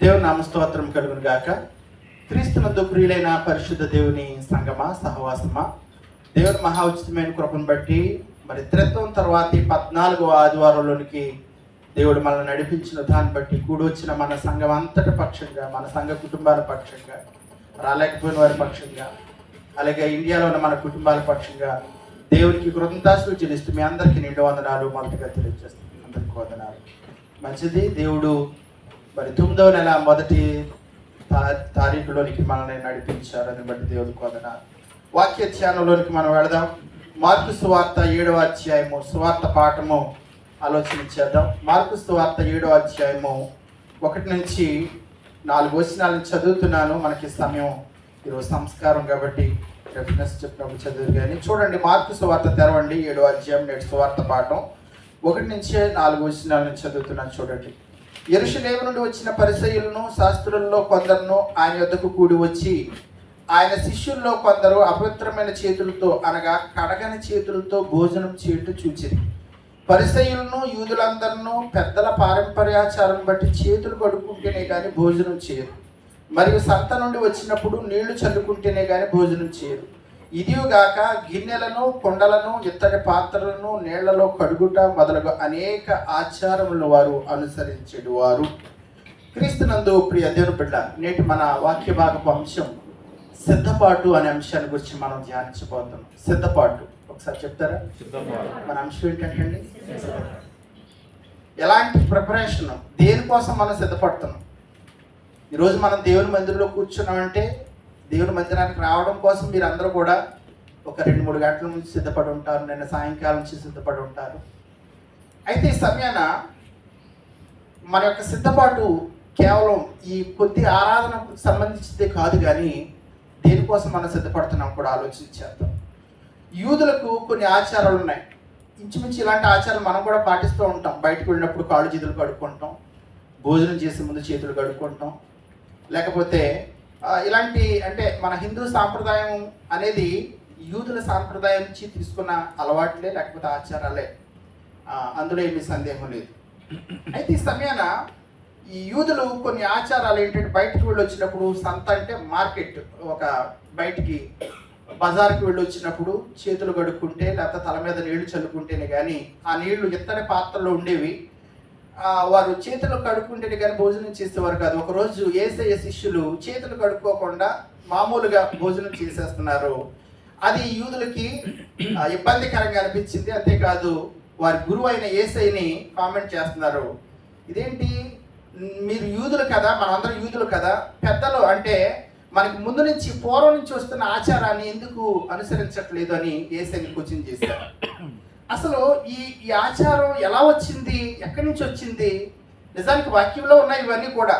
దేవుని నామస్తోత్రం కలుగును గాక. క్రీస్తునందు ప్రియులైన పరిశుద్ధ దేవుని సంగమా సహవాసమా? దేవుని మహా ఉచితమైన కృపను బట్టి మరి త్రిత్వం తర్వాత పద్నాలుగవ పద్నాలుగో ఆదివారంలోనికి దేవుడు మనల్ని నడిపించిన దాన్ని బట్టి కూడొచ్చిన మన సంఘం అంతటి పక్షంగా మన సంఘ కుటుంబాల పక్షంగా రాలేకపోయిన వారి పక్షంగా అలాగే ఇండియాలో ఉన్న మన కుటుంబాల పక్షంగా దేవునికి కృతజ్ఞతాసులు చెల్లిస్తూ మీ అందరికీ నిండు వందనాలు మొదటిగా తెలియజేస్తాను అందరికీ వందనాలు. మంచిది దేవుడు మరి తొమ్మిదవ నెల మొదటి తా- తారీఖులోనికి మనల్ని నడిపించారు. అని బట్టి దేవుడికి కొందన వాక్య ధ్యానంలోనికి మనం వెళదాం. మార్కు సువార్త ఏడవ అధ్యాయము సువార్త పాఠము ఆలోచన చేద్దాం. మార్కు సువార్త ఏడవ అధ్యాయము ఒకటి నుంచి నాలుగు వచనాలను చదువుతున్నాను. మనకి సమయం ఈరోజు సంస్కారం కాబట్టి రెఫరెన్స్ చెప్పినప్పుడు చదువు కానీ. చూడండి మార్కు సువార్త తెరవండి. ఏడవ అధ్యాయం నేటి సువార్త పాఠం. ఒకటి నుంచే నాలుగు వచనాలను చదువుతున్నాను చూడండి. ఎరుషులేము నుండి వచ్చిన పరిసయులను శాస్త్రుల్లో కొందరును ఆయన యొద్దకు కూడి వచ్చి ఆయన శిష్యుల్లో కొందరు అపవిత్రమైన చేతులతో అనగా కడగని చేతులతో భోజనం చేయటం చూచింది పరిసయులను యూదులందరినూ పెద్దల పారంపర్యాచారం బట్టి చేతులు కడుక్కుంటేనే కానీ భోజనం చేయరు. మరియు సంత నుండి వచ్చినప్పుడు నీళ్ళు చల్లుకుంటేనే కానీ భోజనం చేయరు. ఇదిగాక గిన్నెలను కొండలను ఇత్తడి పాత్రలను నీళ్ళలో కడుగుట మొదలగు అనేక ఆచారములను వారు అనుసరించేడు వారు క్రీస్తునందు ప్రియ దేవుని బిడ్డ నేటి మన వాక్య భాగపు అంశం సిద్ధపాటు అనే అంశాన్ని గురించి మనం ధ్యానించబోతున్నాం. సిద్ధపాటు. ఒకసారి చెప్తారా? మన అంశం ఏంటంటే ఎలాంటి ప్రిపరేషన్? దేనికోసం మనం సిద్ధపడుతున్నాం? ఈరోజు మనం దేవుని మందిరంలో కూర్చున్నామంటే దేవుని మందిరానికి రావడం కోసం మీరు అందరూ కూడా ఒక రెండు మూడు గంటల నుంచి సిద్ధపడి ఉంటారు. నిన్న సాయంకాలం నుంచి సిద్ధపడి ఉంటారు. అయితే ఈ సమయాన మన యొక్క సిద్ధపాటు కేవలం ఈ కొద్ది ఆరాధనకు సంబంధించిందే కాదు కానీ దేనికోసం మనం సిద్ధపడుతున్నాం కూడా ఆలోచించేద్దాం యూదులకు కొన్ని ఆచారాలు ఉన్నాయి. ఇంచుమించు ఇలాంటి ఆచారాలు మనం కూడా పాటిస్తూ ఉంటాం. బయటకు వెళ్ళినప్పుడు కాళ్ళు చేతులు కడుక్కుంటాం. భోజనం చేసే ముందు చేతులు కడుక్కుంటాం. లేకపోతే ఇలాంటి అంటే మన హిందూ సాంప్రదాయం అనేది యూదుల సాంప్రదాయం నుంచి తీసుకున్న అలవాట్లే లేకపోతే ఆచారాలే. అందులో ఏమీ సందేహం లేదు. అయితే ఈ సమయాన ఈ యూదులు కొన్ని ఆచారాలు ఏంటంటే బయటకు వెళ్ళి వచ్చినప్పుడు సంత అంటే మార్కెట్ ఒక బయటికి బజార్కి వెళ్ళి వచ్చినప్పుడు చేతులు కడుక్కుంటే లేకపోతే తల మీద నీళ్ళు చల్లుకుంటేనే కానీ ఆ నీళ్ళు ఇత్తడి పాత్రలో ఉండేవి. వారు చేతులు కడుక్కుంటే కానీ భోజనం చేసేవారు కాదు. ఒకరోజు ఏసయ శిష్యులు చేతులు కడుక్కోకుండా మామూలుగా భోజనం చేసేస్తున్నారు. అది యూదులకి ఇబ్బందికరంగా అనిపించింది. అంతేకాదు వారి గురువు అయిన ఏసైని కామెంట్ చేస్తున్నారు. ఇదేంటి? మీరు యూదులు కదా మనందరం యూదులు కదా. పెద్దలు అంటే మనకి ముందు నుంచి పూర్వం నుంచి వస్తున్న ఆచారాన్ని ఎందుకు అనుసరించట్లేదు అని ఏసైని క్వశ్చన్ చేశారు. అసలు ఈ ఈ ఆచారం ఎలా వచ్చింది? ఎక్కడి నుంచి వచ్చింది? నిజానికి వాక్యంలో ఉన్నాయి ఇవన్నీ కూడా.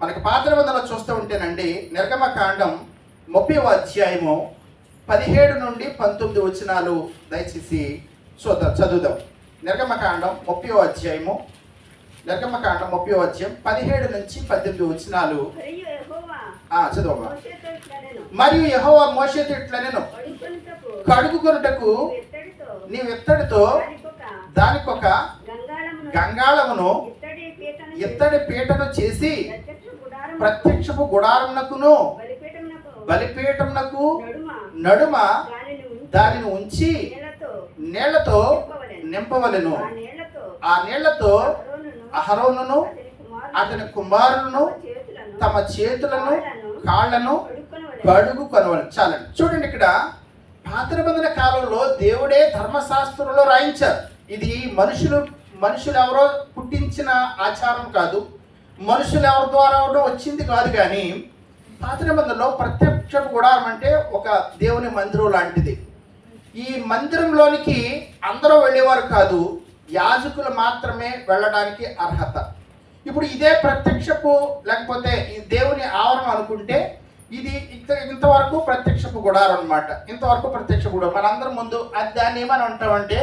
మనకి పాత నిబంధనలు చూస్తూ ఉంటేనండి నిర్గమ కాండం ముప్పై అధ్యాయము పదిహేడు నుండి పంతొమ్మిది వచనాలు దయచేసి చూద్దాం చదువుదాం. నిర్గమకాండం ముప్పై అధ్యాయము నిర్గమకాండం ముప్పై అధ్యాయం పదిహేడు నుంచి పద్దెనిమిది వచనాలు. ఇట్లనెను, మరియు యెహోవా కడుక్కొనుటకు కడుగుకొనుటకు నీ ఇత్తడితో దానికొక గంగాళమును ఇత్తడి పీటను చేసి ప్రత్యక్షపు గుడారమునకును బలిపీఠమునకు నడుమ దానిని ఉంచి నీళ్ళతో నింపవలెను. ఆ నీళ్ళతో అహరోనును అతని కుమారులను తమ చేతులను కాళ్ళను కాళ్ళను కడుక్కొనవలెను. కడుగు కొనవాలి చాలండి చూడండి ఇక్కడ పాత నిబంధన కాలంలో దేవుడే ధర్మశాస్త్రంలో రాయించారు. ఇది మనుషులు మనుషులు ఎవరో పుట్టించిన ఆచారం కాదు. మనుషులు ఎవరి ద్వారా వచ్చింది కాదు కానీ పాత నిబంధనలో ప్రత్యక్ష గుడారం అంటే ఒక దేవుని మందిరం లాంటిది. ఈ మందిరంలోనికి అందరూ వెళ్ళేవారు కాదు యాజకులు మాత్రమే వెళ్ళడానికి అర్హత. ఇప్పుడు ఇదే ప్రత్యక్షపు లేకపోతే ఈ దేవుని ఆవరణ అనుకుంటే ఇది ఇంత ఇంతవరకు ప్రత్యక్షపు గుడారం అనమాట ఇంతవరకు ప్రత్యక్ష గుడారం. మనందరం ముందు అది దాన్ని ఏమని అంటామంటే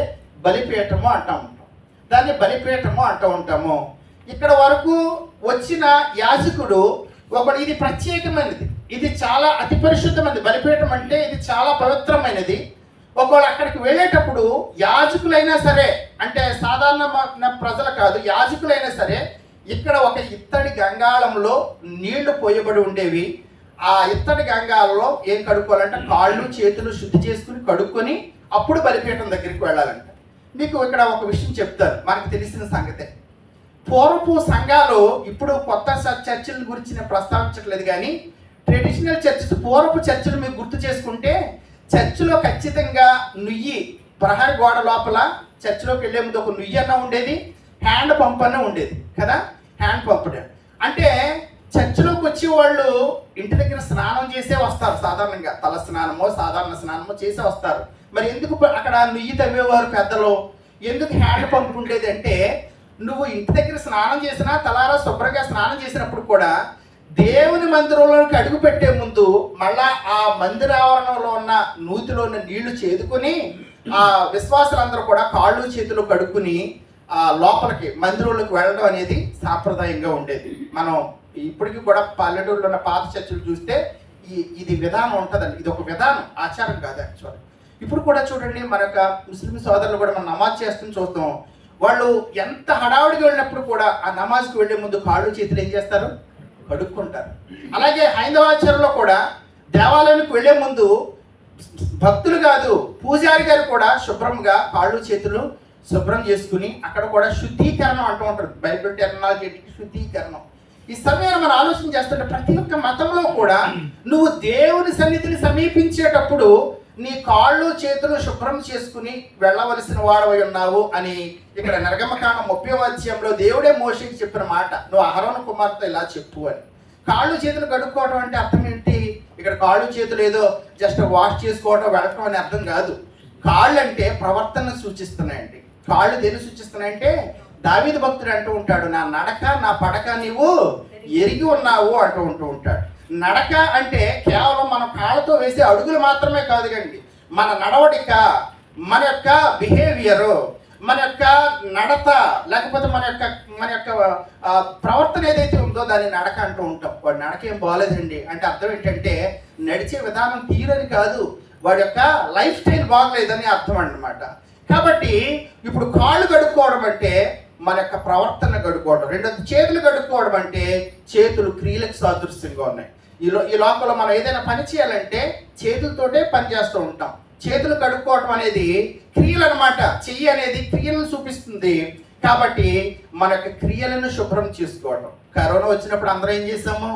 బలిపీఠము అంటా ఉంటాం. దాన్ని బలిపీఠము అంటూ ఉంటాము. ఇక్కడ వరకు వచ్చిన యాజకుడు ఒకడు ఇది ప్రత్యేకమైనది. ఇది చాలా అతి పరిశుద్ధమైనది బలిపీఠం అంటే ఇది చాలా పవిత్రమైనది. ఒకవేళ అక్కడికి వెళ్ళేటప్పుడు యాజకులైనా సరే అంటే సాధారణ ప్రజలు కాదు యాజకులైనా సరే ఇక్కడ ఒక ఇత్తడి గంగాళంలో నీళ్ళు పోయబడి ఉండేవి. ఆ ఇత్తడి గంగాలలో ఏం కడుక్కోవాలంటే కాళ్ళు చేతులు శుద్ధి చేసుకుని కడుక్కొని అప్పుడు బలిపీఠం దగ్గరికి వెళ్ళాలంట. మీకు ఇక్కడ ఒక విషయం చెప్తారు మనకు తెలిసిన సంగతే. పూర్వపు సంఘాలు ఇప్పుడు కొత్త చర్చిల గురించి నేను ప్రస్తావించట్లేదు కానీ ట్రెడిషనల్ చర్చెస్ పూర్వపు చర్చిలు మీరు గుర్తు చేసుకుంటే చర్చిలో ఖచ్చితంగా నుయ్యి ప్రహరి గోడ లోపల చర్చిలోకి వెళ్ళే ముందు ఒక నుయ్యి అన్న ఉండేది హ్యాండ్ పంప్ అన్న ఉండేది కదా? హ్యాండ్ పంప్ అంటే చర్చిలోకి వచ్చే వాళ్ళు ఇంటి దగ్గర స్నానం చేసే వస్తారు సాధారణంగా. తల స్నానమో సాధారణ స్నానమో చేసే వస్తారు. మరి ఎందుకు అక్కడ నుయ్యి తవ్వేవారు పెద్దలు? ఎందుకు హ్యాండ్ పంప్ ఉండేది అంటే నువ్వు ఇంటి దగ్గర స్నానం చేసినా తలారా శుభ్రంగా స్నానం చేసినప్పుడు కూడా దేవుని మందిరంలోకి అడుగు పెట్టే ముందు మళ్ళా ఆ మందిర ఆవరణలో ఉన్న నూతిలో ఉన్న నీళ్ళు చేదుకొని ఆ విశ్వాసులందరూ కూడా కాళ్ళు చేతులు కడుక్కుని ఆ లోపలికి మందిరంలోకి వెళ్ళడం అనేది సాంప్రదాయంగా ఉండేది. మనం ఇప్పటికీ కూడా పల్లెటూరులో ఉన్న పాత చర్చలు చూస్తే ఈ ఇది విధానం ఉంటుందండి. ఇది ఒక విధానం ఆచారం కాదు యాక్చువల్ ఇప్పుడు కూడా చూడండి మన యొక్క ముస్లిం సోదరులు కూడా మనం నమాజ్ చేస్తుని చూస్తాం. వాళ్ళు ఎంత హడావుడికి వెళ్ళినప్పుడు కూడా ఆ నమాజ్కి వెళ్ళే ముందు కాళ్ళు చేతులు ఏం చేస్తారు? కడుక్కుంటారు. అలాగే హైందవాచారంలో కూడా దేవాలయానికి వెళ్ళే ముందు భక్తులు కాదు పూజారి గారు కూడా శుభ్రంగా కాళ్ళు చేతులు శుభ్రం చేసుకుని అక్కడ కూడా శుద్ధీకరణం అంటూ ఉంటారు బైబిల్ టెర్మినాలజీకి శుద్ధీకరణం. ఈ సమయంలో మనం ఆలోచన చేస్తుంటే ప్రతి ఒక్క మతంలో కూడా నువ్వు దేవుని సన్నిధిని సమీపించేటప్పుడు నీ కాళ్ళు చేతులు శుభ్రం చేసుకుని వెళ్ళవలసిన వాడవై ఉన్నావు అని ఇక్కడ నరగమకాండం ముప్పై అధ్యాయంలో దేవుడే మోషకి చెప్పిన మాట. నువ్వు అహరోణ కుమార్తె ఇలా చెప్పు అని. కాళ్ళు చేతులు కడుక్కోవడం అంటే అర్థం ఏంటి? ఇక్కడ కాళ్ళు చేతులు ఏదో జస్ట్ వాష్ చేసుకోవడం వెళ్ళటం అని అర్థం కాదు. కాళ్ళు అంటే ప్రవర్తన సూచిస్తున్నాయండి. కాళ్ళు దేని సూచిస్తున్నాయంటే? దావీదు భక్తుడు అంటూ ఉంటాడు నా నడక నా పడక నీవు ఎరిగి ఉన్నావు అంటూ ఉంటూ ఉంటాడు. నడక అంటే కేవలం మన కాళ్ళతో వేసే అడుగులు మాత్రమే కాదు కండి మన నడవడిక మన యొక్క బిహేవియరు మన యొక్క నడత లేకపోతే మన యొక్క మన యొక్క ప్రవర్తన ఏదైతే ఉందో దాన్ని నడక అంటూ ఉంటాం. వాడి నడక ఏం బాగాలేదండి అంటే అర్థం ఏంటంటే నడిచే విధానం తీరని కాదు. వాడి యొక్క లైఫ్ స్టైల్ బాగలేదని అర్థం అన్నమాట. కాబట్టి ఇప్పుడు కాళ్ళు కడుక్కోవడం అంటే మన యొక్క ప్రవర్తన కడుక్కోవడం రెండోది చేతులు కడుక్కోవడం అంటే చేతులు క్రియలకు సాదృశ్యంగా ఉన్నాయి. ఈ లో ఈ లోపల మనం ఏదైనా పని చేయాలంటే చేతులతోటే పని చేస్తూ ఉంటాం. చేతులు కడుక్కోవడం అనేది క్రియలు అనమాట చెయ్యి అనేది క్రియలను చూపిస్తుంది. కాబట్టి మన యొక్క క్రియలను శుభ్రం చేసుకోవడం. కరోనా వచ్చినప్పుడు అందరం ఏం చేసాము?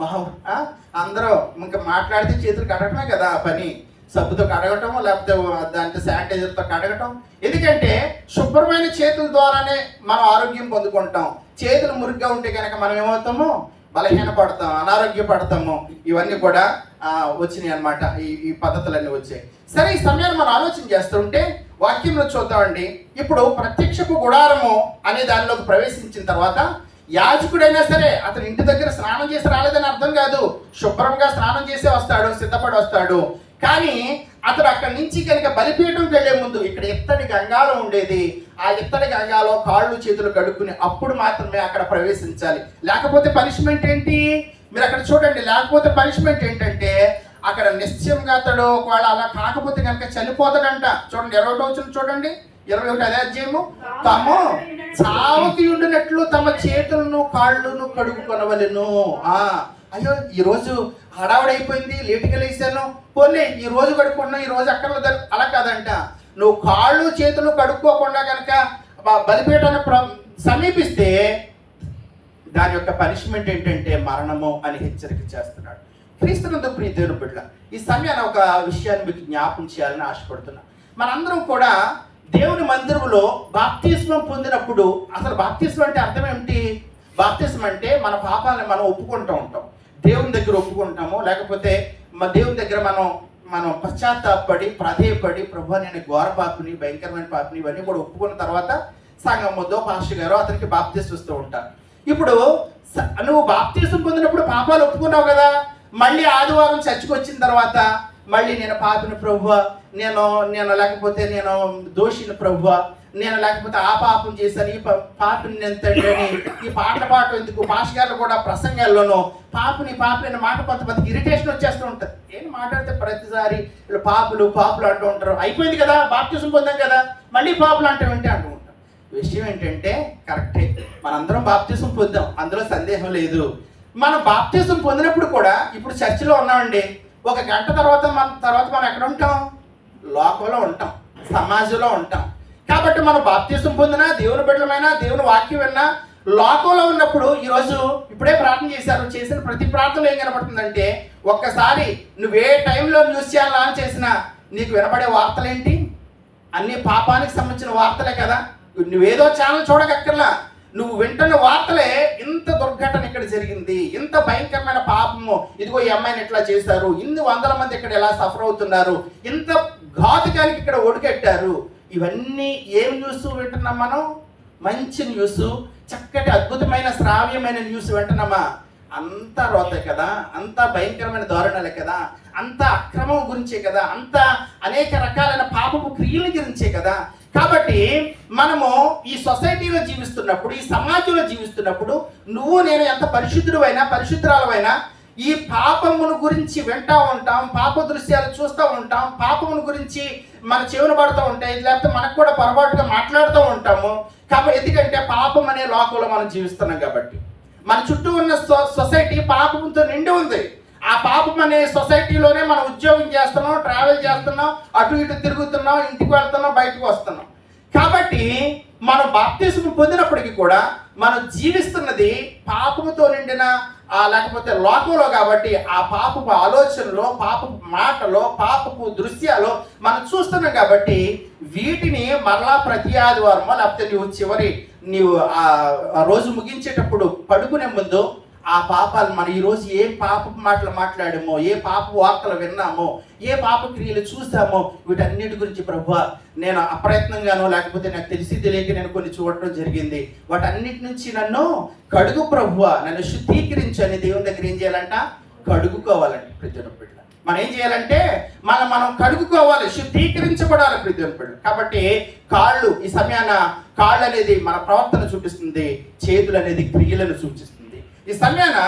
మహా అందరం అందరూ ఇంకా మాట్లాడితే చేతులు కట్టడమే కదా పని. సబ్బుతో కడగటం లేకపోతే దాంతో శానిటైజర్తో కడగటం. ఎందుకంటే శుభ్రమైన చేతుల ద్వారానే మనం ఆరోగ్యం పొందుకుంటాం. చేతులు మురిగ్గా ఉంటే కనుక మనం ఏమవుతాము? బలహీన పడతాం అనారోగ్య పడతాము ఇవన్నీ కూడా వచ్చినాయి అన్నమాట. ఈ ఈ పద్ధతులన్నీ వచ్చాయి. సరే ఈ సమయాన్ని మనం ఆలోచన చేస్తుంటే వాక్యంలో చూద్దామండి. ఇప్పుడు ప్రత్యక్షపు గుడారము అనే దానిలోకి ప్రవేశించిన తర్వాత యాజకుడైనా సరే అతని ఇంటి దగ్గర స్నానం చేసి రాలేదని అర్థం కాదు. శుభ్రంగా స్నానం చేసే వస్తాడు సిద్ధపడి వస్తాడు. కానీ అతడు అక్కడి నుంచి కనుక బలిపీఠం వెళ్ళే ముందు ఇక్కడ ఇత్తడి గంగాలో ఉండేది. ఆ ఇత్తడి గంగాలో కాళ్ళు చేతులు కడుక్కుని అప్పుడు మాత్రమే అక్కడ ప్రవేశించాలి. లేకపోతే పనిష్మెంట్ ఏంటి? మీరు అక్కడ చూడండి. లేకపోతే పనిష్మెంట్ ఏంటంటే అక్కడ నిశ్చయంగా అతడు ఒకవేళ అలా కాకపోతే కనుక చనిపోతాడంట. చూడండి ఇరవై ఒకటి వచ్చిన చూడండి. ఇరవై ఒకటి అదే అధ్యయము. తాము చావకి ఉండినట్లు తమ చేతులను కాళ్ళను కడుగుకొనవలెను ఆ అయ్యో ఈరోజు హడావుడైపోయింది లేటుగా లేసాను పోనీ ఈ రోజు కడుక్కున్నా ఈ రోజు అక్కడ అలా కాదంట. నువ్వు కాళ్ళు చేతులు కడుక్కోకుండా కనుక బ- బలిపీఠాన్ని సమీపిస్తే దాని యొక్క పనిష్మెంట్ ఏంటంటే మరణము అని హెచ్చరిక చేస్తున్నాడు. క్రీస్తునందు ప్రీతిని బిడ్డ ఈ సమయాన్ని ఒక విషయాన్ని మీకు జ్ఞాపం చేయాలని ఆశపడుతున్నా. మనందరం కూడా దేవుని మందిరంలో బాప్తిస్మం పొందినప్పుడు అసలు బాప్తిస్మం అంటే అర్థం ఏమిటి? బాప్తిస్మం అంటే మన పాపాలను మనం ఒప్పుకుంటూ ఉంటాం. దేవుని దగ్గర ఒప్పుకుంటాము లేకపోతే మా దేవుని దగ్గర మనం మనం పశ్చాత్తాపడి ప్రాధేయపడి ప్రభు నేను ఘోర పాపిని భయంకరమైన పాపిని ఇవన్నీ కూడా ఒప్పుకున్న తర్వాత సంఘం ముద్దో పాస్టర్ గారు అతనికి బాప్తీస్ వస్తూ ఉంటారు. ఇప్పుడు స- నువ్వు బాప్తీసం పొందినప్పుడు పాపాలు ఒప్పుకున్నావు కదా? మళ్ళీ ఆదివారం చర్చికి వచ్చిన తర్వాత మళ్ళీ నేను పాపిన ప్రభు నేను నేను లేకపోతే నేను దోషిని ప్రభు నేను లేకపోతే ఆ పాపం చేశాను ఈ పాపని నేను తండ్రిని ఈ పాటలు పాట ఎందుకు? భాష గారు కూడా ప్రసంగాల్లోనూ పాపని పాపని మాట మాట కొంతమందికి ఇరిటేషన్ వచ్చేస్తూ ఉంటుంది. ఏం మాట్లాడితే ప్రతిసారి వీళ్ళు పాపులు పాపులు అంటూ ఉంటారు. అయిపోయింది కదా బాప్తిజం పొందాం కదా మళ్ళీ పాపులు అంటే ఏంటి అంటూ ఉంటాం విషయం ఏంటంటే కరెక్టే మనందరం బాప్తీసం పొందాం. అందులో సందేహం లేదు. మనం బాప్తీసం పొందినప్పుడు కూడా ఇప్పుడు చర్చిలో ఉన్నామండి. ఒక గంట తర్వాత మన తర్వాత మనం ఎక్కడ ఉంటాం? లోకంలో ఉంటాం. సమాజంలో ఉంటాం. కాబట్టి మనం బాప్తీసం పొందినా దేవుని బిడ్డలమైనా దేవుని వాక్యం విన్నా లోకంలో ఉన్నప్పుడు ఈరోజు ఇప్పుడే ప్రార్థన చేశారు. చేసిన ప్రతి ప్రార్థనలో ఏం కనబడుతుందంటే ఒక్కసారి నువ్వు ఏ టైంలో న్యూస్ ఛానల్ ఆన్ చేసినా నీకు వినపడే వార్తలేంటి? అన్ని పాపానికి సంబంధించిన వార్తలే కదా. నువ్వేదో ఛానల్ చూడకక్కర్లా నువ్వు వింటున్న వార్తలే ఇంత దుర్ఘటన ఇక్కడ జరిగింది ఇంత భయంకరమైన పాపము. ఇదిగో ఈ అమ్మాయిని ఎట్లా చేశారు? ఇన్ని వందల మంది ఇక్కడ ఎలా సఫర్ అవుతున్నారు? ఇంత ఘాతుకానికి ఇక్కడ ఒడిగట్టారు. ఇవన్నీ ఏం న్యూస్ వింటున్నాం మనం? మంచి న్యూస్ చక్కటి అద్భుతమైన శ్రావ్యమైన న్యూస్ వింటున్నామా? అంత రోతే కదా అంత భయంకరమైన దారుణాలే కదా అంత అక్రమం గురించే కదా అంత అనేక రకాలైన పాపపు క్రియల గురించే కదా. కాబట్టి మనము ఈ సొసైటీలో జీవిస్తున్నప్పుడు ఈ సమాజంలో జీవిస్తున్నప్పుడు నువ్వు నేను ఎంత పరిశుద్ధుడైనా పరిశుద్ధురాలవైనా ఈ పాపమును గురించి వింటూ ఉంటాం పాప దృశ్యాలు చూస్తూ ఉంటాం పాపమును గురించి మన చెవులు పడుతూ ఉంటాయి లేకపోతే మనకు కూడా పొరపాటుగా మాట్లాడుతూ ఉంటాము. కాబట్టి ఎందుకంటే పాపం అనే లోకంలో మనం జీవిస్తున్నాం కాబట్టి. మన చుట్టూ ఉన్న సొ- సొసైటీ పాపంతో నిండి ఉంది. ఆ పాపం అనే సొసైటీలోనే మనం ఉద్యోగం చేస్తున్నాం ట్రావెల్ చేస్తున్నాం అటు ఇటు తిరుగుతున్నాం ఇంటికి వెళ్తున్నాం బయటకు వస్తున్నాం. కాబట్టి మనం బాప్తిజం పొందినప్పటికీ కూడా మనం జీవిస్తున్నది పాపముతో నిండిన లేకపోతే లోకంలో కాబట్టి ఆ పాపపు ఆలోచనలో పాపపు మాటలో పాపపు దృశ్యాలు మనం చూస్తున్నాం కాబట్టి వీటిని మరలా ప్రతి ఆదివారమో లేకపోతే నువ్వు చివరి నీవు ఆ రోజు ముగించేటప్పుడు పడుకునే ముందు ఆ పాపాలు మనం ఈరోజు ఏ పాప మాటలు మాట్లాడామో ఏ పాప వార్తలు విన్నామో ఏ పాప క్రియలు చూసామో వీటన్నిటి గురించి ప్రభు నేను అప్రయత్నంగానో లేకపోతే నాకు తెలిసి తెలియక నేను కొన్ని చూడటం జరిగింది. వాటన్నిటి నుంచి నన్ను కడుగు ప్రభు నన్ను శుద్ధీకరించని దేవుని దగ్గర ఏం చేయాలంట? కడుగుకోవాలండి ప్రతి ఒక్క బిడ్డ మనం ఏం చేయాలంటే మనం మనం కడుగుకోవాలి శుద్ధీకరించబడాలి ప్రతి ఒక్క కాబట్టి కాళ్ళు ఈ సమయాన కాళ్ళు అనేది మన ప్రవర్తన చూపిస్తుంది చేతులు అనేది క్రియలను సూచిస్తుంది. ఈ సమయాన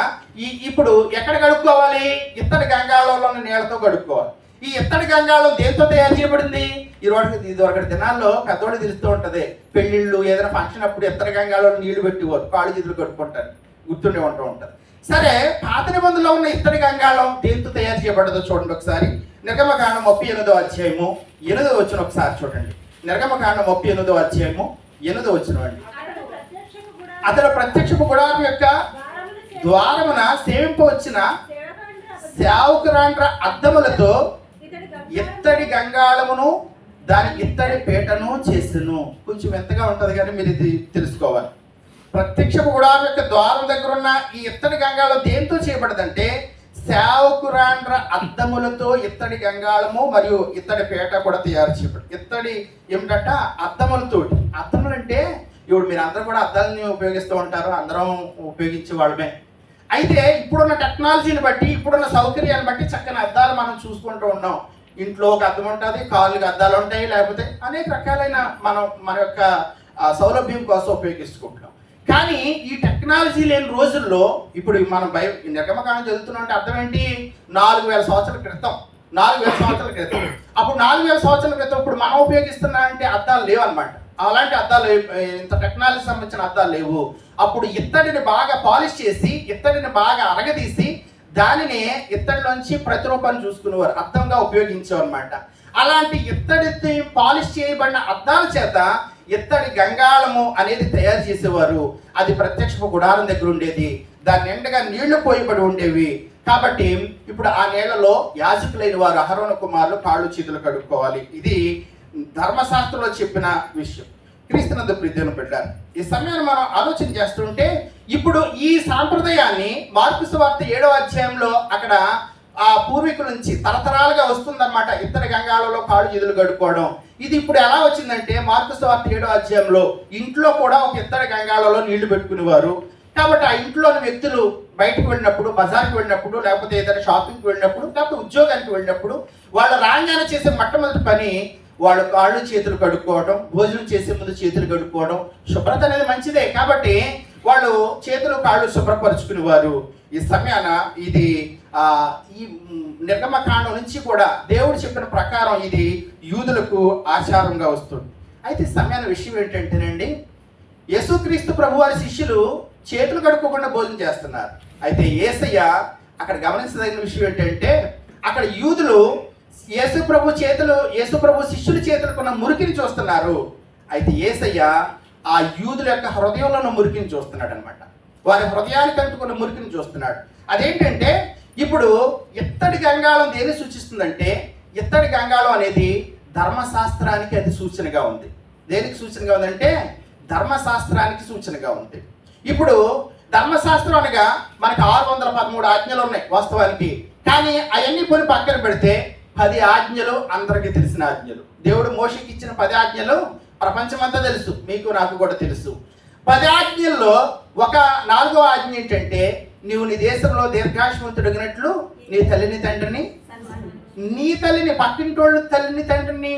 ఈ ఇప్పుడు ఎక్కడ కడుక్కోవాలి ఇత్తడి గంగాళంలో ఉన్న నీళ్ళతో కడుక్కోవాలి ఈ ఇత్తడి గంగాళం దేంతో తయారు చేయబడింది? ఈ రోజు ఇది ఒకటి దినాల్లో పెద్దవాళ్ళు తెలుస్తూ ఉంటది. పెళ్ళిళ్ళు ఏదైనా ఫంక్షన్ అప్పుడు ఇత్తడి గంగాళంలో నీళ్ళు పెట్టేవారు. కాళ్ళు చేతులు కడుక్కుంటారు గుర్తుండే ఉంటూ ఉంటారు సరే పాత నిబంధనలో ఉన్న ఇత్తడి గంగాళం దేంతో తయారు చేయబడదో చూడండి ఒకసారి. నిర్గమకాండం ముప్పై ఎనిమిదో అధ్యాయము ఎనిమిదో వచ్చిన ఒకసారి చూడండి. నిర్గమకాండం ముప్పై ఎనిమిదో అధ్యాయము ఎనిమిదో వచ్చిన అండి. అతడు ప్రత్యక్షపు గుడారం యొక్క ద్వారమున సేవింపు వచ్చిన సేవకురాండ్ర అద్దములతో ఇత్తడి గంగాళమును దాని ఇత్తడి పీటను చేసును. కొంచెం ఎంతగా ఉంటుంది కానీ మీరు ఇది తెలుసుకోవాలి. ప్రత్యక్ష గుడారం యొక్క ద్వారం దగ్గర ఉన్న ఈ ఇత్తడి గంగాళం దేంతో చేయబడదంటే సేవకురాండ్ర అద్దములతో ఇత్తడి గంగాళము మరియు ఇత్తడి పీట కూడా తయారు చేయబడి ఇత్తడి ఏమిటంట? అద్దములతోటి. అద్దములు అంటే ఇప్పుడు మీరు అందరూ కూడా అద్దాలని ఉపయోగిస్తూ ఉంటారు అందరం ఉపయోగించే వాళ్ళమే. అయితే ఇప్పుడున్న టెక్నాలజీని బట్టి ఇప్పుడున్న సౌకర్యాన్ని బట్టి చక్కని అద్దాలు మనం చూసుకుంటూ ఉన్నాం. ఇంట్లో ఒక అద్దం ఉంటుంది కాళ్ళకి అద్దాలు ఉంటాయి లేకపోతే అనేక రకాలైన మనం మన యొక్క సౌలభ్యం కోసం ఉపయోగించుకుంటున్నాం కానీ ఈ టెక్నాలజీ లేని రోజుల్లో ఇప్పుడు మనం భయ నిర్గమకాలం చదువుతున్నాం అంటే అర్థం ఏంటి? నాలుగు వేల సంవత్సరాల క్రితం నాలుగు వేల సంవత్సరాల క్రితం. అప్పుడు నాలుగు వేల సంవత్సరాల క్రితం ఇప్పుడు మనం ఉపయోగిస్తున్నా అంటే అద్దాలు లేవు అలాంటి అద్దాలు ఇంత టెక్నాలజీ సంబంధించిన అద్దాలు లేవు. అప్పుడు ఇత్తడిని బాగా పాలిష్ చేసి ఇత్తడిని బాగా అరగదీసి దానిని ఇత్తడిలోంచి ప్రతిరూపాన్ని చూసుకునేవారు. అద్దంగా ఉపయోగించేవారు అనమాట అలాంటి ఇత్తడి పాలిష్ చేయబడిన అద్దాల చేత ఇత్తడి గంగాళము అనేది తయారు చేసేవారు. అది ప్రత్యక్ష గుడారం దగ్గర ఉండేది. దాని నిండుగా నీళ్ళు పోయబడి ఉండేవి. కాబట్టి ఇప్పుడు ఆ నీళ్ళలో యాజకులైన వారు అహరోన కుమారులు కాళ్ళు చేతులు కడుక్కోవాలి. ఇది ధర్మశాస్త్రంలో చెప్పిన విషయం. క్రీస్తునందు ప్రీతిని పెట్టారు. ఈ సమయాన్ని మనం ఆలోచన చేస్తుంటే ఇప్పుడు ఈ సాంప్రదాయాన్ని మార్పు వార్త ఏడవ అధ్యాయంలో అక్కడ ఆ పూర్వీకుల నుంచి తరతరాలుగా వస్తుందన్నమాట. ఇతర గంగాలలో కాడు చేతులు గడుపుకోవడం ఇది ఇప్పుడు ఎలా వచ్చిందంటే మార్పు వార్త ఏడవ అధ్యాయంలో ఇంట్లో కూడా ఒక ఇతర గంగాలలో నీళ్ళు పెట్టుకునేవారు. కాబట్టి ఆ ఇంట్లోని వ్యక్తులు బయటకు వెళ్ళినప్పుడు బజార్కి వెళ్ళినప్పుడు లేకపోతే ఏదైనా షాపింగ్కి వెళ్ళినప్పుడు లేకపోతే ఉద్యోగానికి వెళ్ళినప్పుడు వాళ్ళు రాగానే చేసే మొట్టమొదటి పని వాళ్ళు కాళ్ళు చేతులు కడుక్కోవడం భోజనం చేసే ముందు చేతులు కడుక్కోవడం శుభ్రత అనేది మంచిదే. కాబట్టి వాళ్ళు చేతులు కాళ్ళు శుభ్రపరుచుకునేవారు. ఈ సమయాన ఇది ఆ ఈ నిర్గమకాండం నుంచి కూడా దేవుడు చెప్పిన ప్రకారం ఇది యూదులకు ఆచారంగా వస్తుంది. అయితే ఈ సమయాన విషయం ఏంటంటేనండి యేసుక్రీస్తు ప్రభు వారి శిష్యులు చేతులు కడుక్కోకుండా భోజనం చేస్తున్నారు. అయితే ఏసయ్య అక్కడ గమనించదగిన విషయం ఏంటంటే అక్కడ యూదులు యేసు ప్రభు చేతులు యేసు ప్రభు శిష్యుల చేతులకున్న మురికిని చూస్తున్నారు. అయితే ఏసయ్య ఆ యూదుల యొక్క హృదయంలో ఉన్న మురికిని చూస్తున్నాడు అనమాట వారి హృదయానికి అంటుకున్న మురికిని చూస్తున్నాడు. అదేంటంటే ఇప్పుడు ఇత్తడి గంగాళం దేని సూచిస్తుందంటే ఇత్తడి గంగాళం అనేది ధర్మశాస్త్రానికి అది సూచనగా ఉంది. దేనికి సూచనగా ఉందంటే ధర్మశాస్త్రానికి సూచనగా ఉంది. ఇప్పుడు ధర్మశాస్త్రం అనగా మనకు ఆరు వందల పదమూడు ఆజ్ఞలు ఉన్నాయి వాస్తవానికి. కానీ అవన్నీ కొన్ని పక్కన పెడితే పది ఆజ్ఞలు అందరికీ తెలిసిన ఆజ్ఞలు. దేవుడు మోషకి ఇచ్చిన పది ఆజ్ఞలు ప్రపంచమంతా తెలుసు మీకు నాకు కూడా తెలుసు. పది ఆజ్ఞల్లో ఒక నాలుగో ఆజ్ఞ ఏంటంటే నీవు నీ దేశంలో దీర్ఘాశ్వంతుడిగినట్లు నీ తల్లిని తండ్రిని. నీ తల్లిని పక్కింటోళ్ళు తల్లిని తండ్రిని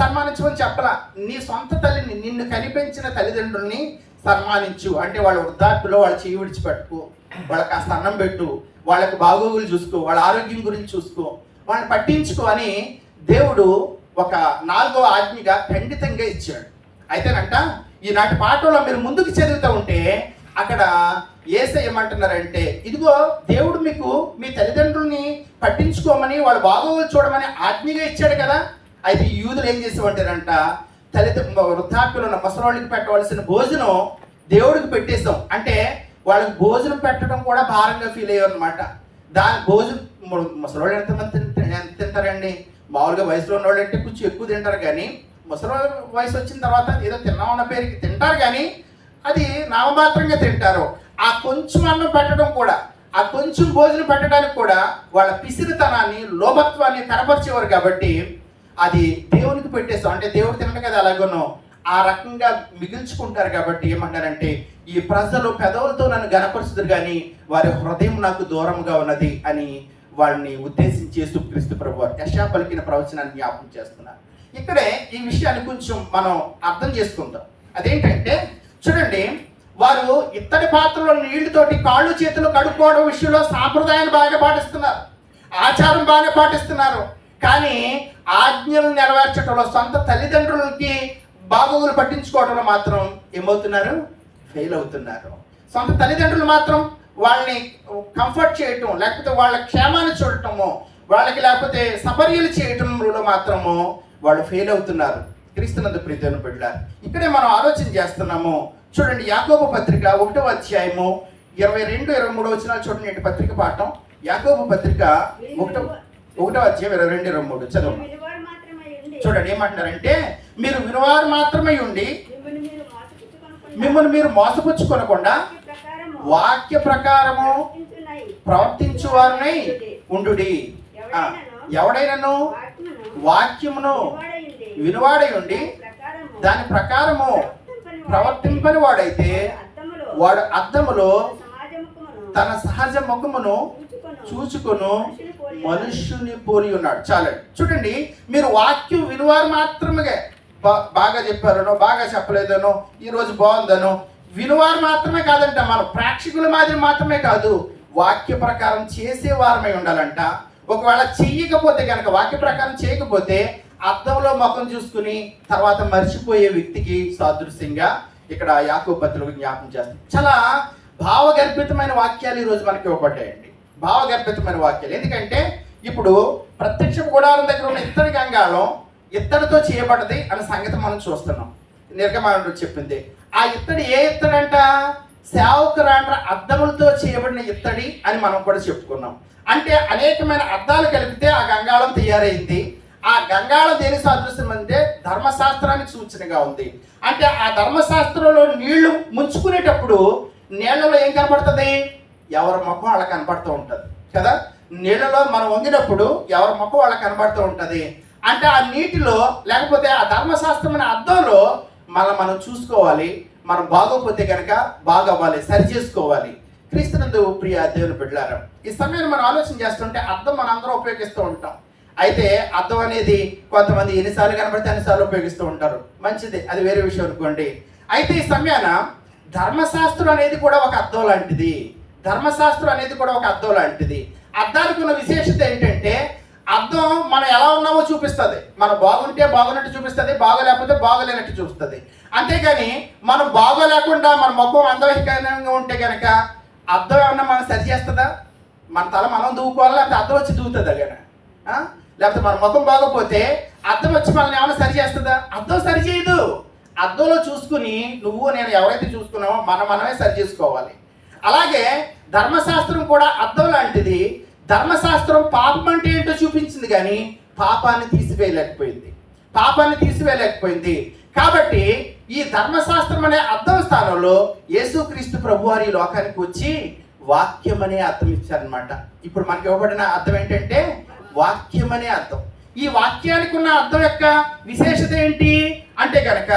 సన్మానించమని చెప్పలా. నీ సొంత తల్లిని నిన్ను కనిపించిన తల్లిదండ్రుల్ని సన్మానించు. అంటే వాళ్ళ వృద్ధాప్యలో వాళ్ళ చేయి విడిచిపెట్టుకో వాళ్ళకి కాస్త అన్నం పెట్టు వాళ్ళకి బాగోగులు చూసుకో వాళ్ళ ఆరోగ్యం గురించి చూసుకో. వాళ్ళని పట్టించుకొని దేవుడు ఒక నాలుగో ఆజ్ఞగా ఖండితంగా ఇచ్చాడు. అయితేనంట ఈనాటి పాఠంలో మీరు ముందుకు చదువుతూ ఉంటే అక్కడ ఏసై ఏమంటున్నారంటే ఇదిగో దేవుడు మీకు మీ తల్లిదండ్రుల్ని పట్టించుకోమని వాళ్ళ బాగోగులు చూడమని ఆజ్ఞగా ఇచ్చాడు కదా. అయితే ఈ యూదులు ఏం చేసేవంటారంట తల్లిద వృద్ధాప్యులు ఉన్న ముసలోళ్ళకి పెట్టవలసిన భోజనం దేవుడికి పెట్టేస్తాం. అంటే వాళ్ళకి భోజనం పెట్టడం కూడా భారంగా ఫీల్ అయ్యారు అనమాట దాని భోజనం ముసలివాళ్ళు ముసలోళ్ళు ఎంతమంది తింట- ఎంత తింటారండి? మామూలుగా వయసులో ఉన్నవాళ్ళు అంటే కొంచెం ఎక్కువ తింటారు కానీ ముసలి వయసు వచ్చిన తర్వాత ఏదో తిన్నామన్న పేరుకి తింటారు కానీ అది నామమాత్రంగా తింటారు. ఆ కొంచెం అన్నం పెట్టడం కూడా ఆ కొంచెం భోజనం పెట్టడానికి కూడా వాళ్ళ పిసిరితనాన్ని లోభత్వాన్ని కనపరిచేవారు కాబట్టి అది దేవునికి పెట్టేస్తాం. అంటే దేవుడు తినడం కదా అలాగనో. ఆ రకంగా మిగిల్చుకుంటారు కాబట్టి ఏమంటారంటే ఈ ప్రజలు పెదవులతో నన్ను గనపరుచుదురు కానీ వారి హృదయం నాకు దూరంగా ఉన్నది అని వాళ్ళని ఉద్దేశించి సుక్రీస్తు ప్రభు యశా పలికిన ప్రవచనాన్ని జ్ఞాపకం చేస్తున్నారు. ఇక్కడే ఈ విషయాన్ని కొంచెం మనం అర్థం చేసుకుందాం. అదేంటంటే చూడండి వారు ఇత్తడి పాత్రలో నీళ్ళతోటి కాళ్ళు చేతులు కడుక్కోవడం విషయంలో సాంప్రదాయాన్ని బాగా పాటిస్తున్నారు. ఆచారం బాగా పాటిస్తున్నారు. కానీ ఆజ్ఞలు నెరవేర్చడంలో సొంత తల్లిదండ్రులకి బాగోగులు పట్టించుకోవడంలో మాత్రం ఏమవుతున్నారు? ఫెయిల్ అవుతున్నారు. సొంత తల్లిదండ్రులు మాత్రం వాళ్ళని కంఫర్ట్ చేయటం లేకపోతే వాళ్ళ క్షేమాన్ని చూడటము వాళ్ళకి లేకపోతే సపర్యలు చేయటంలో మాత్రము వాళ్ళు ఫెయిల్ అవుతున్నారు. క్రీస్తునందు ప్రీతిని బిడ్డారు ఇక్కడే మనం ఆలోచన చేస్తున్నాము. చూడండి యాకోబు పత్రిక ఒకటో అధ్యాయము ఇరవై రెండు ఇరవై మూడు వచ్చిన చూడండి నేటి పత్రిక పాఠం? యాకోబు పత్రిక ఒకటో ఒకటో అధ్యాయం ఇరవై రెండు ఇరవై మూడు చదువు. చూడండి ఏమంటున్నారంటే మీరు వినువారు మాత్రమే ఉండి మిమ్మల్ని మీరు మోసపుచ్చుకొనకుండా, వాక్య ప్రకారము ప్రవర్తించు వారిని ఉండుడి ఎవడైనను వాక్యమును ఉండి, వినువాడై ఉండి దాని ప్రకారము ప్రవర్తింపని వాడైతే వాడు అద్దములో తన సహజ ముఖమును చూచుకొను, పోలి మనుష్యుని పోలి ఉన్నాడు. చాలండి. చూడండి మీరు వాక్యం వినువారు మాత్రమే బాగా చెప్పారనో బాగా చెప్పలేదనో ఈరోజు బాగుందనో వినువారు మాత్రమే కాదంట మనం ప్రేక్షకుల మాదిరి మాత్రమే కాదు వాక్య ప్రకారం చేసేవారమై ఉండాలంట. ఒకవేళ చెయ్యకపోతే కనుక వాక్య ప్రకారం చేయకపోతే అర్థంలో ముఖం చూసుకుని తర్వాత మర్చిపోయే వ్యక్తికి సాదృశ్యంగా ఇక్కడ యాకో జ్ఞాపం జ్ఞాపకం చేస్తాం చాలా భావగర్భితమైన వాక్యాలు ఈరోజు మనకి ఇవ్వబడ్డాయండి. భావగర్భితమైన వాక్యాలు. ఎందుకంటే ఇప్పుడు ప్రత్యక్ష గుడారం దగ్గర ఉన్న ఇతర గంగాళం ఇత్తడితో చేయబడ్డది అనే సంగతి మనం చూస్తున్నాం. నిర్గమానుడు చెప్పింది. ఆ ఇత్తడి ఏ ఇత్తడంట? సేవకురాండ్ర అద్దములతో చేయబడిన ఇత్తడి అని మనం కూడా చెప్పుకున్నాం. అంటే అనేకమైన అద్దాలు కలిపితే ఆ గంగాళం తయారైంది. ఆ గంగాళం దేని సాదృశ్యం అంటే ధర్మశాస్త్రానికి సూచనగా ఉంది. అంటే ఆ ధర్మశాస్త్రంలో నీళ్ళు ముంచుకునేటప్పుడు నీళ్ళలో ఏం కనపడుతుంది? ఎవరి ముఖం వాళ్ళకి కనపడుతూ ఉంటుంది. కదా? నీళ్ళలో మనం వంగినప్పుడు ఎవరి ముఖం వాళ్ళకి కనబడుతూ ఉంటుంది. అంటే ఆ నీటిలో లేకపోతే ఆ ధర్మశాస్త్రమైన అర్థంలో మనం మనం చూసుకోవాలి. మనం బాగోపోతే కనుక బాగవ్వాలి సరి చేసుకోవాలి. క్రీస్తునందు ప్రియ దేవుని బిడ్డలారా ఈ సమయాన్ని మనం ఆలోచన చేస్తుంటే అర్థం మనం అందరం ఉపయోగిస్తూ ఉంటాం. అయితే అర్థం అనేది కొంతమంది ఎన్నిసార్లు కనబడితే అన్నిసార్లు ఉపయోగిస్తూ ఉంటారు. మంచిది అది వేరే విషయం అనుకోండి. అయితే ఈ సమయాన ధర్మశాస్త్రం అనేది కూడా ఒక అర్థం లాంటిది. ధర్మశాస్త్రం అనేది కూడా ఒక అర్థం లాంటిది. అర్థానికి ఉన్న విశేషత ఏంటంటే అర్థం మనం ఎలా ఉన్నామో చూపిస్తుంది. మనం బాగుంటే బాగున్నట్టు చూపిస్తుంది బాగోలేకపోతే బాగోలేనట్టు చూపిస్తుంది. అంతేగాని మనం బాగోలేకుండా మన ముఖం అందవిహీనంగా ఉంటే కనుక అర్థం ఏమన్నా మనం సరి చేస్తుందా? మన తల మనం దూకోవాలా? లేకపోతే అర్థం వచ్చి దూకుతుందా కానీ లేకపోతే మన ముఖం బాగోపోతే అర్థం వచ్చి మనల్ని ఏమైనా సరి చేస్తుందా? అర్థం సరి చేయదు. అర్థంలో చూసుకుని నువ్వు నేను ఎవరైతే చూసుకున్నామో మనం మనమే సరి చేసుకోవాలి. అలాగే ధర్మశాస్త్రం కూడా అర్థం లాంటిది. ధర్మశాస్త్రం పాపం అంటే ఏంటో చూపించింది కానీ పాపాన్ని తీసివేయలేకపోయింది. పాపాన్ని తీసివేయలేకపోయింది. కాబట్టి ఈ ధర్మశాస్త్రం అనే అర్థం స్థానంలో యేసుక్రీస్తు ప్రభు వారి లోకానికి వచ్చి వాక్యం అనే అర్థం ఇచ్చారనమాట ఇప్పుడు మనకి ఇవ్వబడిన అర్థం ఏంటంటే వాక్యం అనే అర్థం. ఈ వాక్యానికి ఉన్న అర్థం యొక్క విశేషత ఏంటి? అంటే కనుక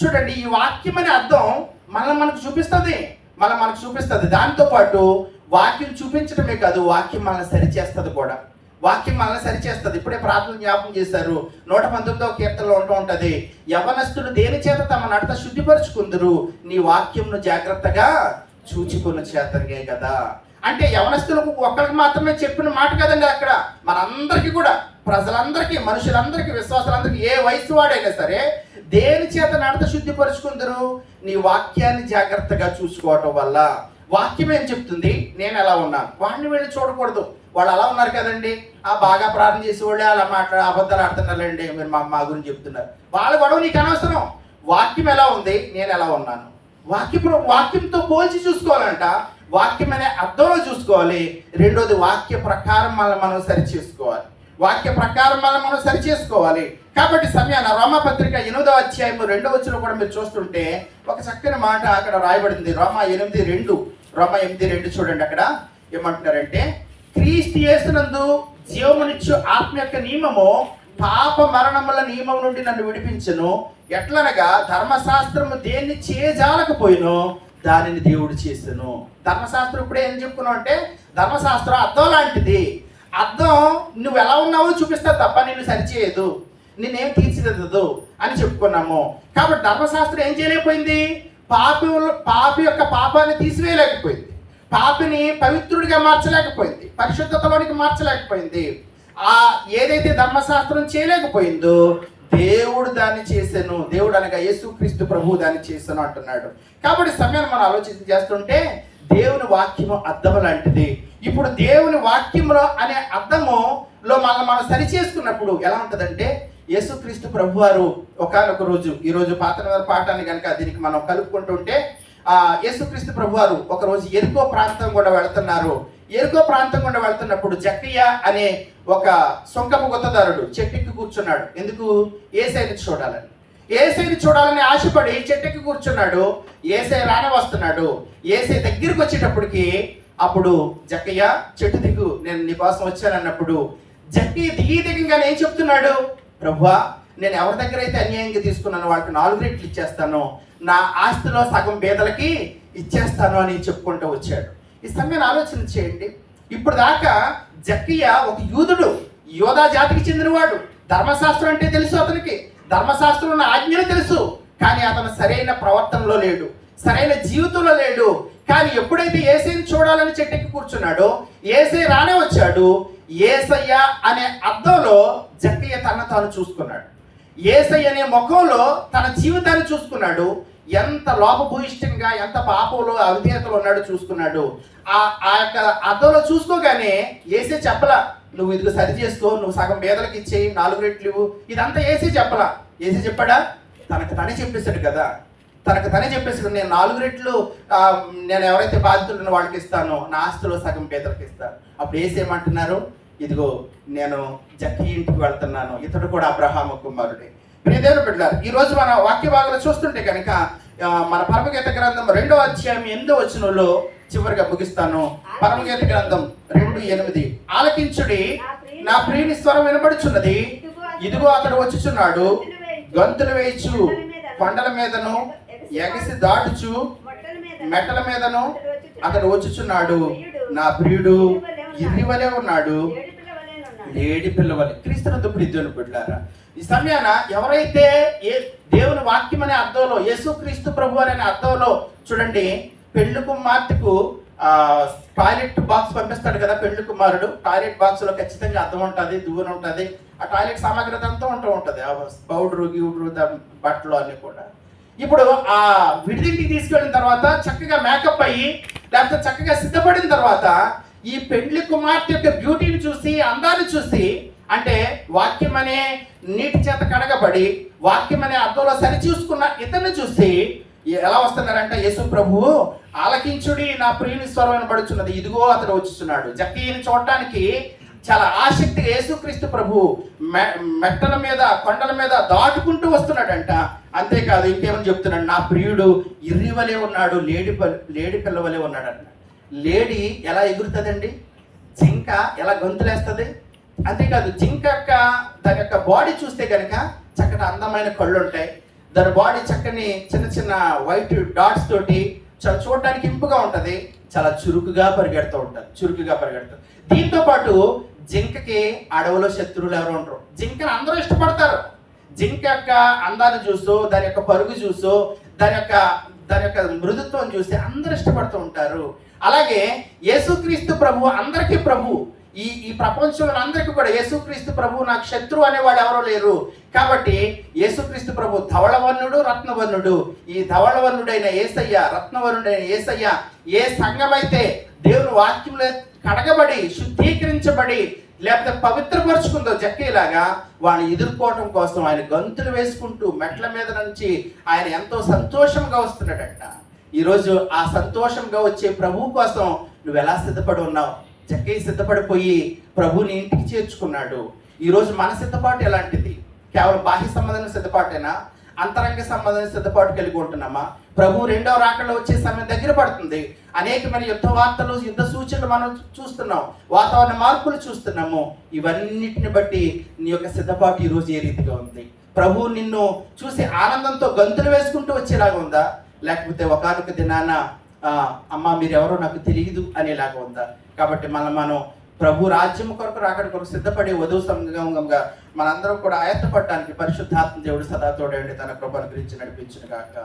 చూడండి ఈ వాక్యం అనే అర్థం మనల్ని మనకు చూపిస్తుంది. మనం మనకు చూపిస్తుంది. దాంతో పాటు వాక్యం చూపించడమే కాదు వాక్యం మనల్ని సరిచేస్తుంది కూడా. వాక్యం మనల్ని సరిచేస్తుంది. ఇప్పుడే ప్రార్థన జ్ఞాపం చేశారు. నూట పంతొమ్మిదో కీర్తనలో ఉంటూ ఉంటుంది. యవనస్తులు దేని చేత తమ నడత శుద్ధిపరుచుకుందరు? నీ వాక్యంను జాగ్రత్తగా చూచుకున్న చేతనే కదా. అంటే యవనస్తులకు ఒక్కరికి మాత్రమే చెప్పిన మాట కదండి అక్కడ. మనందరికీ కూడా ప్రజలందరికీ మనుషులందరికీ విశ్వాసాలందరికీ ఏ వయసు వాడైనా సరే దేని చేత నడత శుద్ధిపరుచుకుందరు? నీ వాక్యాన్ని జాగ్రత్తగా చూసుకోవటం వల్ల. వాక్యం ఏం చెప్తుంది? నేను ఎలా ఉన్నాను? వాడిని వెళ్ళి చూడకూడదు. వాళ్ళు అలా ఉన్నారు కదండి. ఆ బాగా ప్రార్థన చేసే వాళ్ళే అలా మాట్లాడ అబద్ధాలు ఆడుతున్నారండి మీరు మా మా గురించి చెప్తున్నారు. వాళ్ళ గొడవ నీకు అనవసరం. వాక్యం ఎలా ఉంది? నేను ఎలా ఉన్నాను? వాక్యం వాక్యంతో పోల్చి చూసుకోవాలంట. వాక్యం అనే అర్థంలో చూసుకోవాలి. రెండోది వాక్య ప్రకారం మనం మనం సరి చేసుకోవాలి. వాక్య ప్రకారం మనం మనం సరి చేసుకోవాలి. కాబట్టి సమయాన రోమపత్రిక ఎనిమిదో అధ్యాయము రెండో వచ్చిన కూడా మీరు చూస్తుంటే ఒక చక్కని మాట అక్కడ రాయబడింది. రోమ ఎనిమిది రెండు. రమ ఎనిమిది రెండు చూడండి అక్కడ. ఏమంటున్నారంటే క్రీస్తు యేసునందు జీవమునిచ్చు ఆత్మ యొక్క నియమము పాప మరణముల నియమం నుండి నన్ను విడిపించను. ఎట్లనగా ధర్మశాస్త్రము దేన్ని చేయజాలకపోయినో దానిని దేవుడు చేసాను. ధర్మశాస్త్రం ఇప్పుడే ఏం చెప్పుకున్నావు అంటే ధర్మశాస్త్రం అర్థం లాంటిది. అర్థం నువ్వు ఎలా ఉన్నావో చూపిస్తా తప్ప నిన్ను సరిచేయదు. నిన్నేం తీర్చిదిద్దదు అని చెప్పుకున్నాము. కాబట్టి ధర్మశాస్త్రం ఏం చేయలేకపోయింది? పాపి పాపి యొక్క పాపాన్ని తీసివేయలేకపోయింది. పాపిని పవిత్రుడిగా మార్చలేకపోయింది. పరిశుద్ధతలోనికి మార్చలేకపోయింది. ఆ ఏదైతే ధర్మశాస్త్రం చేయలేకపోయిందో దేవుడు దాన్ని చేశాను. దేవుడు అనగా యేసుక్రీస్తు ప్రభు దాన్ని చేశాను అంటున్నాడు. కాబట్టి సమయాన్ని మనం ఆలోచన చేస్తుంటే దేవుని వాక్యము అర్థము లాంటిది. ఇప్పుడు దేవుని వాక్యములో అనే అర్థము లో మనల్ని మనం సరి చేసుకున్నప్పుడు ఎలా ఉంటుందంటే యేసుక్రీస్తు ప్రభు వారు ఒకనొక రోజు ఈరోజు పాత పాఠాన్ని కనుక దీనికి మనం కలుపుకుంటుంటే ఆ యేసుక్రీస్తు ప్రభు వారు ఒకరోజు ఎరుకో ప్రాంతం కూడా వెళుతున్నారు. ఎరుకో ప్రాంతం గుండా వెళ్తున్నప్పుడు జక్కయ్య అనే ఒక సొంకపు గొత్తదారుడు చెట్టుకి కూర్చున్నాడు. ఎందుకు? ఏసైని చూడాలని. ఏసైని చూడాలని ఆశపడి చెట్టుకి కూర్చున్నాడు. ఏసై రాన వస్తున్నాడు. ఏసై దగ్గరికి వచ్చేటప్పటికి అప్పుడు జక్కయ్య చెట్టు దిగు నేను నీ కోసం వచ్చానన్నప్పుడు జక్కయ్య దిగి దిగంగానే ఏం చెప్తున్నాడు? ప్రభువా నేను ఎవరి దగ్గర అయితే అన్యాయంగా తీసుకున్నాను వాళ్ళకి నాలుగు రెట్లు ఇచ్చేస్తాను నా ఆస్తిలో సగం పేదలకి ఇచ్చేస్తాను అని చెప్పుకుంటూ వచ్చాడు. ఈ సమయాన్ని ఆలోచన చేయండి. ఇప్పుడు దాకా జక్కియ ఒక యూదుడు యోధా జాతికి చెందినవాడు ధర్మశాస్త్రం అంటే తెలుసు అతనికి. ధర్మశాస్త్రం ఉన్న ఆజ్ఞలు తెలుసు కానీ అతను సరైన ప్రవర్తనలో లేడు సరైన జీవితంలో లేడు. కానీ ఎప్పుడైతే ఏసైని చూడాలని చెట్టుకి కూర్చున్నాడో ఏసై రానే వచ్చాడు ఏసయ్య అనే అర్థంలో జక్కయ్య తన తాను చూసుకున్నాడు. ఏసయ్య అనే ముఖంలో తన జీవితాన్ని చూసుకున్నాడు. ఎంత లోపభూయిష్టంగా ఎంత పాపంలో అవిధేయతలో ఉన్నాడో చూసుకున్నాడు. ఆ ఆ యొక్క అర్థంలో చూసుకోగానే ఏసే చెప్పలా నువ్వు ఇదిగో సరి చేసుకో నువ్వు సగం పేదలకు ఇచ్చేయి నాలుగు రెట్లు ఇదంతా ఏసీ చెప్పలా. ఏసీ చెప్పాడా తనకు తనే చెప్పేశాడు కదా. తనకు తనే చెప్పేశాడు. నేను నాలుగు రెట్లు నేను ఎవరైతే బాధితులను వాళ్ళకి ఇస్తానో. నా ఆస్తిలో సగం పేదలకు ఇస్తాను. అప్పుడు ఏసేమంటున్నారు ఇదిగో నేను జక్కి ఇంటికి వెళ్తున్నాను. ఇతడు కూడా అబ్రహాము కుమారుడే. ప్రియదేవుడు పెట్టారు ఈ రోజు మన వాక్య భాగంలో చూస్తుంటే కనుక మన పరమగీత గ్రంథం రెండో అధ్యాయం ఎనిమిదో వచనంలో చివరిగా ముగిస్తాను. పరమగీత గ్రంథం రెండు ఎనిమిది. ఆలకించుడి నా ప్రియుని స్వరం వినబడుచున్నది. ఇదిగో అతడు వచ్చుచున్నాడు. గంతులు వేయచ్చు కొండల మీదను ఎగసి దాటుచు మెట్టల మీదను అతడు వచ్చుచున్నాడు. నా ప్రియుడు ఇరివలే ఉన్నాడు. ఏడు పిల్లవలెనున్నాడు. లేడి పిల్లవలి క్రీస్తునందు ప్రియుని బిడ్డారా. ఈ సమయాన ఎవరైతే ఏ దేవుని వాక్యం అనే అర్థంలో యేసుక్రీస్తు ప్రభు అనే అర్థంలో చూడండి పెళ్ళి కుమార్తెకు ఆ టాయిలెట్ బాక్స్ పంపిస్తాడు కదా పెళ్ళి కుమారుడు. టాయిలెట్ బాక్స్లో ఖచ్చితంగా అద్దం ఉంటుంది దువ్వెన ఉంటుంది. ఆ టాయిలెట్ సామాగ్రి అంతా ఉంటూ ఉంటుంది. ఆ పౌడరు గివుడరు ద- బట్టలు అన్ని కూడా. ఇప్పుడు ఆ విడిదింటికి తీసుకెళ్ళిన తర్వాత చక్కగా మేకప్ అయ్యి లేకపోతే చక్కగా సిద్ధపడిన తర్వాత ఈ పెండ్లి కుమార్తె యొక్క బ్యూటీని చూసి అందాన్ని చూసి అంటే వాక్యం అనే నీటి చేత కడగబడి వాక్యం అనే అర్థంలో సరి చూసుకున్న ఇతన్ని చూసి ఎలా వస్తున్నారంటే? యేసు ప్రభువు ఆలకించుడి నా ప్రియుని స్వరమైన పడుచున్నది ఇదిగో అతడు వచ్చుచున్నాడు. జక్కీని చూడటానికి చాలా ఆసక్తి యేసుక్రీస్తు ప్రభు మె- మెట్టల మీద కొండల మీద దాటుకుంటూ వస్తున్నాడంట. అంతేకాదు ఇంకేమని చెప్తున్నాడు? నా ప్రియుడు ఇర్రివలే ఉన్నాడు లేడి లేడి పిల్లవలే ఉన్నాడంట. లేడి ఎలా ఎగురుతుందండి? జింక ఎలా గొంతులేస్తుంది? అంతేకాదు జింక యొక్క దాని యొక్క బాడీ చూస్తే కనుక చక్కటి అందమైన కళ్ళు ఉంటాయి దాని బాడీ చక్కని చిన్న చిన్న వైట్ డాట్స్ తోటి చాలా చూడడానికి ఇంపుగా ఉంటుంది. చాలా చురుకుగా పరిగెడుతూ ఉంటుంది. చురుకుగా పరిగెడుతుంది దీంతో పాటు జింకకి అడవిలో శత్రువులు ఎవరు ఉండరు. జింకను అందరూ ఇష్టపడతారు. జింక యొక్క అందాన్ని చూస్తూ దాని యొక్క పరుగు చూస్తూ దాని యొక్క దాని యొక్క మృదుత్వం చూసి అందరూ ఇష్టపడుతూ ఉంటారు. అలాగే యేసుక్రీస్తు ప్రభు అందరికీ ప్రభు. ఈ ఈ ప్రపంచంలో అందరికీ కూడా యేసుక్రీస్తు ప్రభు నాకు శత్రువు అనేవాడు ఎవరో లేరు. కాబట్టి యేసుక్రీస్తు ప్రభు ధవళవర్ణుడు రత్నవర్ణుడు. ఈ ధవళవర్ణుడైన ఏసయ్య రత్నవర్ణుడైన ఏసయ్య ఏ సంఘమైతే దేవుని వాక్యంలో కడగబడి శుద్ధీకరించబడి లేకపోతే పవిత్రపరుచుకుందో జక్కేలాగా వాడిని ఎదుర్కోవటం కోసం ఆయన గంతులు వేసుకుంటూ మెట్ల మీద నుంచి ఆయన ఎంతో సంతోషంగా వస్తున్నాడంట. ఈరోజు ఆ సంతోషంగా వచ్చే ప్రభువు కోసం నువ్వు ఎలా సిద్ధపడి ఉన్నావు? జక్కయ్య సిద్ధపడిపోయి ప్రభుని ఇంటికి చేర్చుకున్నాడు. ఈరోజు మన సిద్ధపాటు ఎలాంటిది? కేవలం బాహ్య సంబంధం సిద్ధపాటేనా? అంతరంగ సంబంధం సిద్ధపాటు కలిగి ఉంటున్నామా? ప్రభు రెండవ రాకడలో వచ్చే సమయం దగ్గర పడుతుంది. అనేకమైన యుద్ధ వార్తలు యుద్ధ సూచనలు మనం చూస్తున్నాం. వాతావరణ మార్పులు చూస్తున్నాము. ఇవన్నిటిని బట్టి నీ యొక్క సిద్ధపాటు ఈరోజు ఏ రీతిగా ఉంది? ప్రభు నిన్ను చూసి ఆనందంతో గంతులు వేసుకుంటూ వచ్చేలాగా ఉందా? లేకపోతే ఒకనొక దినాన అమ్మ మీరెవరో నాకు తెలియదు అనేలాగా ఉందా? కాబట్టి మనం మనం ప్రభు రాజ్యం కొరకు రాకడ కొరకు సిద్ధపడి వధువు సంగమంగా మనందరం కూడా ఆయత్తపడడానికి పరిశుద్ధాత్మ దేవుడు సదా తోడండి తన కృపను గురించి నడిపించిన గాక.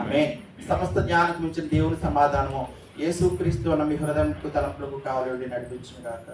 ఆమె సమస్త జ్ఞానం మించిన దేవుని సమాధానము యేసు క్రీస్తు అన్న మీ హృదయంకు తలంపులకు కావాలి నడిపించిన గాక.